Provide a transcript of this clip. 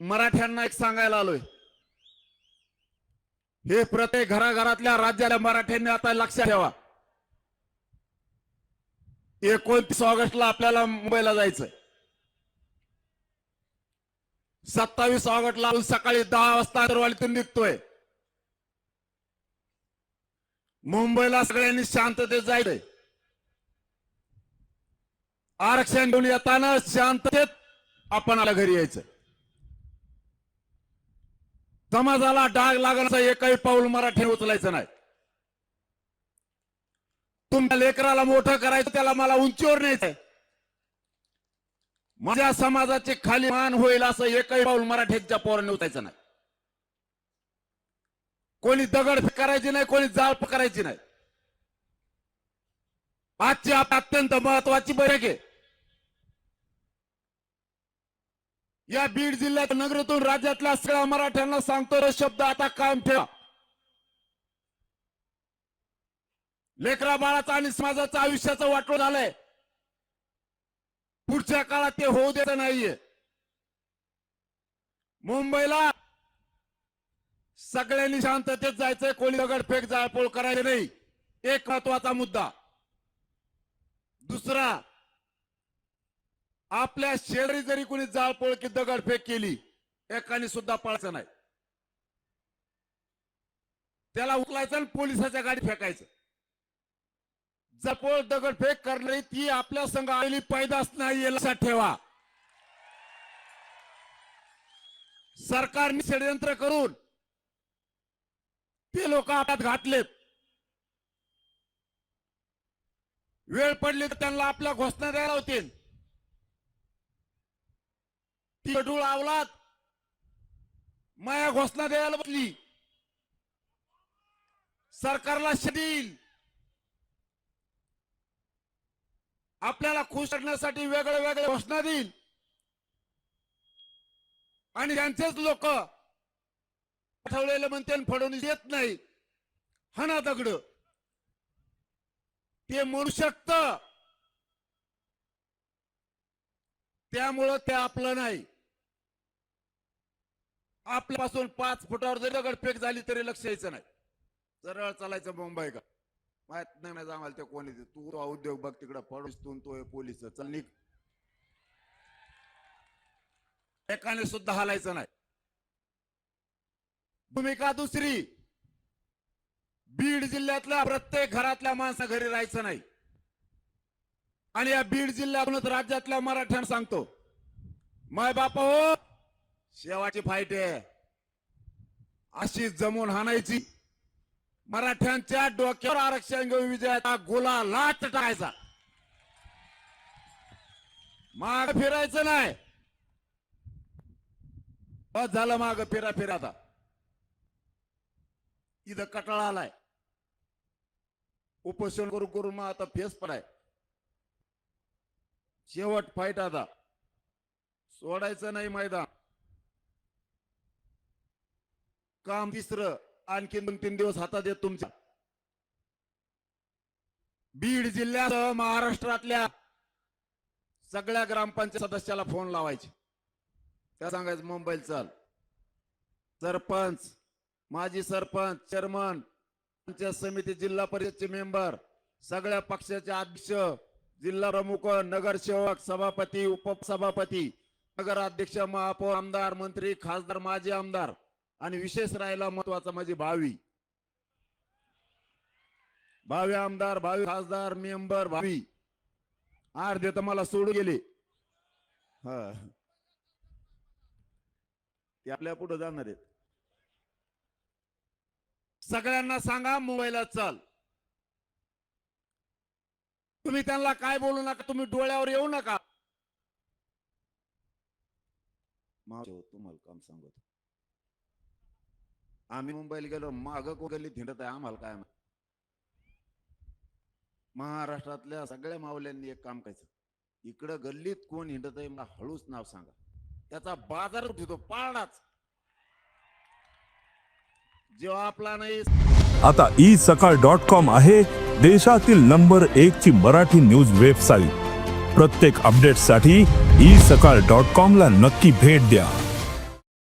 मराठ्यांना एक सांगायला आलोय. हे प्रत्येक घराघरातल्या राज्याला मराठ्यांनी आता लक्षात ठेवा. एकोणतीस ऑगस्टला आपल्याला मुंबईला जायचंय. सत्तावीस ऑगस्टला सकाळी दहा वाजता आंतरवालीतून निघतोय. मुंबईला सगळ्यांनी शांततेत जायचंय. आरक्षण घेऊन येताना शांततेत आपण आपल्या घरी यायचं समाजाला डाग लागण्याचा एकही पाऊल मराठी उचलायचं नाही. तुमच्या लेकराला मोठं करायचं त्याला मला उंचीवर न्यायचंय. माझ्या समाजाचे खाली मान होईल असं एकही पाऊल मराठीच्या पोरांनी उचायचं नाही. कोणी दगड करायची नाही कोणी जाळ करायची नाही. आजची आप- अत्यंत महत्वाची बैठक आहे. या बीड जिल्ह्यात नगरातून राज्यातल्या सगळ्या मराठ्यांना सांगतो शब्द आता कायम ठेवा. लेकरा बाळाचा आणि समाजाचं आयुष्याचं वाटोळ झालंय. पुढच्या काळात ते होऊ द्यायचं नाहीये. मुंबईला सगळ्यांनी शांततेत जायचंय कोणी दगडफेक जाळपोळ करायची नाही. एक महत्त्वाचा मुद्दा. दुसरा आपल्या शेजारी जरी कोणी जाळपोळ की दगडफेक केली एकाने सुद्धा पळायचं नाही. त्याला उकलायचं आणि पोलिसाच्या गाडी फेकायचं. जपोळ दगडफेक करणारी ती आपल्या संघ आलेली पैदास नाही हे लक्षात ठेवा. सरकारने षडयंत्र करून ते लोक हातात घातलेत. वेळ पडली तर त्यांना आपल्या घोषणा द्यायला होतील. ती डूळ आवलात माया घोषणा द्यायला बसली. सरकारला शेतील आपल्याला खुश करण्यासाठी वेगळे वेगळे घोषणा देईल आणि त्यांचेच लोक ठेवलेले म्हणते आणि येत नाही. हना दगड. ते म्हणू शकत. त्यामुळं ते आपलं नाही. आपल्यापासून पाच फुटावर जरी दगडफेक झाली तरी लक्ष यायचं नाही. सरळ चालायचं मुंबई का? माहीत नाही आम्हाला ते कोणी तू. तो उद्योग बघ तिकडं फडूस तू तो पोलीस चल निघ. एकाने सुद्धा हलायचं नाही. भूमिका दुसरी. बीड जिल्ह्यातल्या प्रत्येक घरातल्या माणसा घरी राहायचं नाही. आणि या बीड जिल्ह्यातूनच राज्यातल्या मराठ्यांना सांगतो. माय बापा हो शेवाची फाईट आहे. अशी जमून हाणायची. मराठ्यांच्या डोक्यावर आरक्षण घेऊन विजयाचा गोला लाट टाकायचा. माग फिरायचं नाही. बस झालं माग फिरा फिरा आता इथं कटाळा आलाय. उपोषण करून करून मग आता फेस पडाय. शेवट फाईट आता. सोडायचं नाही मैदान. काम तिसरं आणखी दोन तीन दिवस हातात येत तुमच्या. बीड जिल्ह्यात महाराष्ट्रातल्या सगळ्या ग्रामपंचायत सदस्याला फोन लावायचे. त्या सांगायचं मुंबईला चल. सरपंच माजी सरपंच चेअरमन पंचायत समिती जिल्हा परिषदचे मेंबर सगळ्या पक्षाचे अध्यक्ष जिल्हा प्रमुख नगरसेवक सभापती उपसभापती नगराध्यक्ष महापौर आमदार मंत्री खासदार माजी आमदार आणि विशेष राहिला महत्त्वाचा म्हणजे भावी. भावी आमदार भावी खासदार मेंबर भावी. अर्धे तर मला सोडून गेले. हा. ते आपल्या पुढे जाणार आहेत. सगळ्यांना सांगा मोबाईलला चल. तुम्ही त्यांना काय बोलू नका तुम्ही डोळ्यावर येऊ नका. मावशी, तुम्हाला काम सांगतो. आम्ही मुंबईला गेलो माग गल्ली हिंडत आहे आम्हाला काय महाराष्ट्रातल्या सगळ्या मावल्यांनी एक काम करायचं. इकडं गल्लीत कोण हिंडत आहे मला हळूच नाव सांगा. त्याचा बाजार उठतो पाळणाच जेव्हा आपला नाही आता ई सकाळ डॉट कॉम आहे देशातील नंबर एक ची मराठी न्यूज वेबसाईट. प्रत्येक अपडेटसाठी ई सकाळ डॉट कॉम ला नक्की भेट द्या.